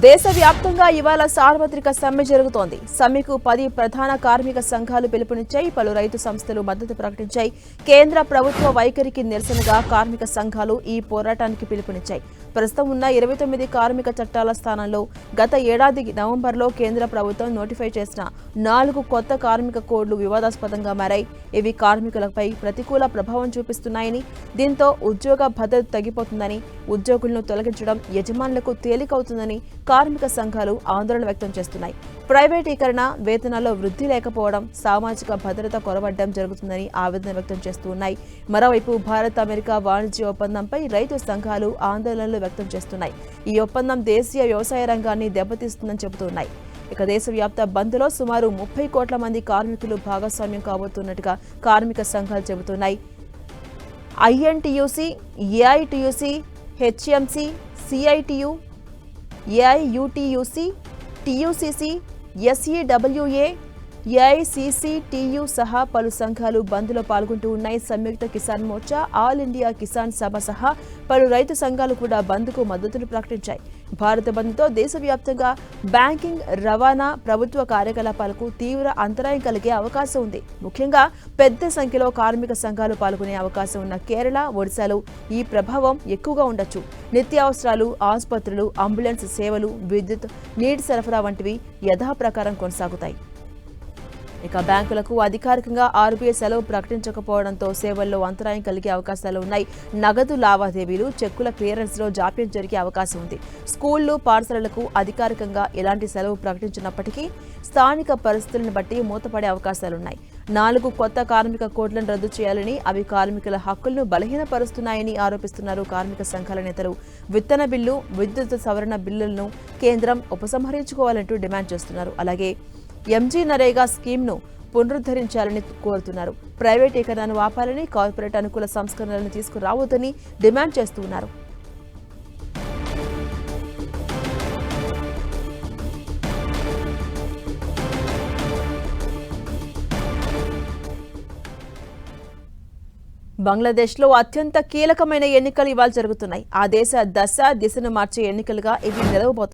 దేశవ్యాప్తంగా ఇవాళ సార్వత్రిక సమ్మె జరుగుతోంది. సమ్మెకు పది ప్రధాన కార్మిక సంఘాలు పిలుపునిచ్చాయి. పలు రైతు సంస్థలు మద్దతు ప్రకటించాయి. కేంద్ర ప్రభుత్వ వైఖరికి నిరసనగా కార్మిక సంఘాలు ఈ పోరాటానికి పిలుపునిచ్చాయి. ప్రస్తుతం ఉన్న ఇరవై తొమ్మిది కార్మిక చట్టాల స్థానంలో గత ఏడాది నవంబర్లో కేంద్ర ప్రభుత్వం నోటిఫై చేసిన నాలుగు కొత్త కార్మిక కోడ్లు వివాదాస్పదంగా మారాయి. ఇవి కార్మికులపై ప్రతికూల ప్రభావం చూపిస్తున్నాయని దీంతో ఉద్యోగ భద్రత తగ్గిపోతుందని ఉద్యోగులను తొలగించడం యజమానులకు తేలికవుతుందని కార్మిక సంఘాలు ఆందోళన వ్యక్తం చేస్తున్నాయి. ప్రైవేటీకరణ వేతనాల్లో వృద్ధి లేకపోవడం సామాజిక భద్రత కొరవడ్డం జరుగుతుందని ఆవేదన వ్యక్తం చేస్తూ ఉన్నాయి. మరోవైపు భారత్ అమెరికా వాణిజ్య ఒప్పందంపై రైతు సంఘాలు ఆందోళనలు వ్యక్తం చేస్తున్నాయి. ఈ ఒప్పందం దేశీయ వ్యవసాయ రంగాన్ని దెబ్బతీస్తుందని చెబుతున్నాయి ఇక దేశవ్యాప్త బంద్లో సుమారు ముప్పై కోట్ల మంది కార్మికులు భాగస్వామ్యం కాబోతున్నట్టుగా కార్మిక సంఘాలు చెబుతున్నాయి. INTUC AITUC HMC CITU AIUTUC TUCC SEWA AICCTU సహా పలు సంఘాలు బంద్లో పాల్గొంటూ ఉన్నాయి. సంయుక్త కిసాన్ మోర్చా ఆల్ ఇండియా కిసాన్ సభ సహా పలు రైతు సంఘాలు కూడా బంద్కు మద్దతును ప్రకటించాయి. భారత బంద్తో దేశవ్యాప్తంగా బ్యాంకింగ్ రవాణా ప్రభుత్వ కార్యకలాపాలకు తీవ్ర అంతరాయం కలిగే అవకాశం ఉంది. ముఖ్యంగా పెద్ద సంఖ్యలో కార్మిక సంఘాలు పాల్గొనే అవకాశం ఉన్న కేరళ ఒడిశాలో ఈ ప్రభావం ఎక్కువగా ఉండొచ్చు. నిత్యావసరాలు ఆసుపత్రులు అంబులెన్స్ సేవలు విద్యుత్ నీటి సరఫరా వంటివి యథాప్రకారం కొనసాగుతాయి. ఇక బ్యాంకులకు అధికారికంగా ఆర్బీఐ సెలవు ప్రకటించకపోవడంతో సేవల్లో అంతరాయం కలిగే అవకాశాలు ఉన్నాయి. నగదు లావాదేవీలు చెక్కుల క్లియరెన్స్లో జాప్యం జరిగే అవకాశం ఉంది. స్కూళ్ళు పాఠశాలలకు అధికారికంగా ఎలాంటి సెలవు ప్రకటించినప్పటికీ స్థానిక పరిస్థితులను బట్టి మూతపడే అవకాశాలున్నాయి నాలుగు కొత్త కార్మిక కోడ్లను రద్దు చేయాలని అవి కార్మికుల హక్కులను బలహీనపరుస్తున్నాయని ఆరోపిస్తున్నారు కార్మిక సంఘాల నేతలు. విత్తన బిల్లు విద్యుత్ సవరణ బిల్లులను కేంద్రం ఉపసంహరించుకోవాలంటూ డిమాండ్ చేస్తున్నారు. అలాగే ఎంజీ నరేగా స్కీమ్ను పునరుద్ధరించాలని కోరుతున్నారు. ప్రైవేటీకరణను ఆపాలని కార్పొరేట్ అనుకూల సంస్కరణలను తీసుకురావద్దని డిమాండ్ చేస్తున్నారు. బంగ్లాదేశ్లో అత్యంత కీలకమైన ఎన్నికలు ఇవాళ జరుగుతున్నాయి. ఆ దేశ దశ దిశను మార్చే ఎన్నికలుగా ఇవి నిలవబోతున్నాయి.